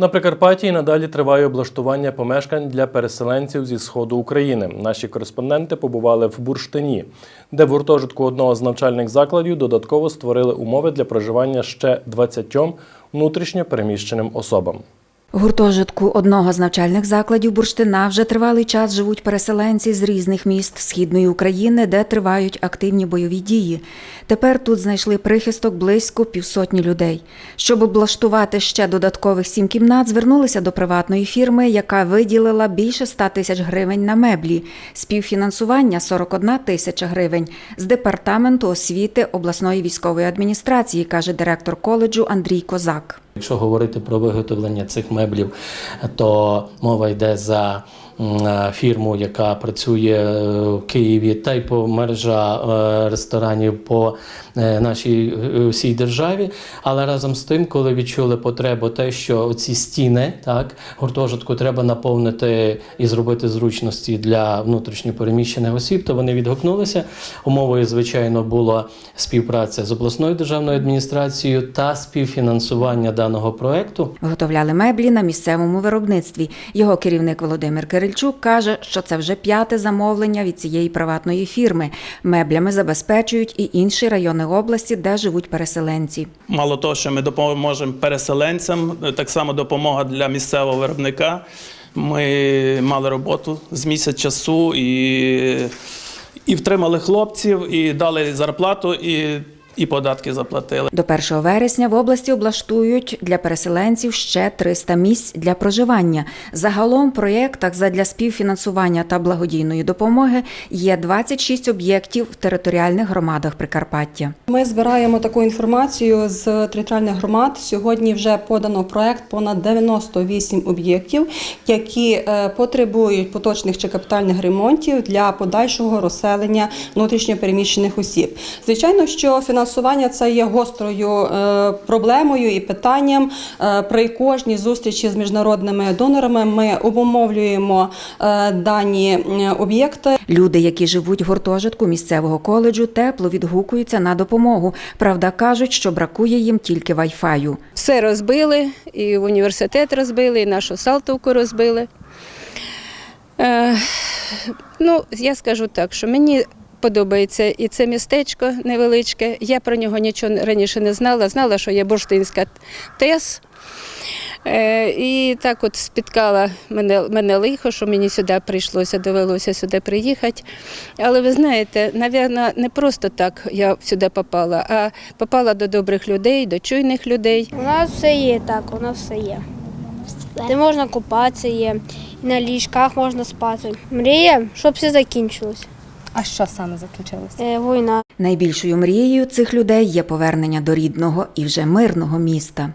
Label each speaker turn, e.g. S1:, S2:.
S1: На Прикарпатті і надалі триває облаштування помешкань для переселенців зі сходу України. Наші кореспонденти побували в Бурштині, де в гуртожитку одного з навчальних закладів додатково створили умови для проживання ще 20 внутрішньо переміщеним особам.
S2: Гуртожитку одного з навчальних закладів Бурштина вже тривалий час живуть переселенці з різних міст східної України, де тривають активні бойові дії. Тепер тут знайшли прихисток близько півсотні людей. Щоб облаштувати ще додаткових сім кімнат, звернулися до приватної фірми, яка виділила більше 100 тисяч гривень на меблі. Співфінансування 41 тисяча гривень з департаменту освіти обласної військової адміністрації, каже директор коледжу Андрій Козак.
S3: Якщо говорити про виготовлення цих меблів, то мова йде за фірму, яка працює е, в Києві, та й по мережа е, ресторанів по е, нашій е, всій державі. Але разом з тим, коли відчули потребу, те, що ці стіни, так гуртожитку треба наповнити і зробити зручності для внутрішньопереміщених осіб, то вони відгукнулися. Умовою, звичайно, була співпраця з обласною державною адміністрацією та співфінансування даного проекту.
S2: Виготовляли меблі на місцевому виробництві. Його керівник Володимир Кирильчук каже, що це вже п'яте замовлення від цієї приватної фірми. Меблями забезпечують і інші райони області, де живуть переселенці.
S4: Мало того, що ми допоможемо переселенцям, так само допомога для місцевого виробника. Ми мали роботу з місяць часу і, і втримали хлопців, і дали зарплату, і, і податки заплатили.
S2: До 1 вересня в області облаштують для переселенців ще 300 місць для проживання. Загалом в проєктах задля співфінансування та благодійної допомоги є 26 об'єктів в територіальних громадах Прикарпаття.
S5: Ми збираємо таку інформацію з територіальних громад. Сьогодні вже подано проект понад 98 об'єктів, які е, потребують поточних чи капітальних ремонтів для подальшого розселення внутрішньопереміщених осіб. Звичайно, що фінансування це є гострою е, проблемою і питанням. Е, При кожній зустрічі з міжнародними донорами ми обумовлюємо е, дані об'єкти.
S2: Люди, які живуть в гуртожитку місцевого коледжу, тепло відгукуються на допомогу. Правда, кажуть, що бракує їм тільки вайфаю.
S6: Все розбили, і університет розбили, і нашу Салтовку розбили. Ну, я скажу так, що мені подобається і це містечко невеличке. Я про нього нічого раніше не знала. Знала, що є Бурштинська ТЕС. Е, і так от спіткала мене, мене лихо, що мені сюди прийшлося, довелося сюди приїхати. Але ви знаєте, напевно, не просто так я сюди попала, а попала до добрих людей, до чуйних людей.
S7: У нас все є так, у нас все є. Де можна купатися є, на ліжках можна спати. Мрія, щоб все закінчилось.
S8: А що саме закінчилося?
S7: Е, війна.
S2: Найбільшою мрією цих людей є повернення до рідного і вже мирного міста.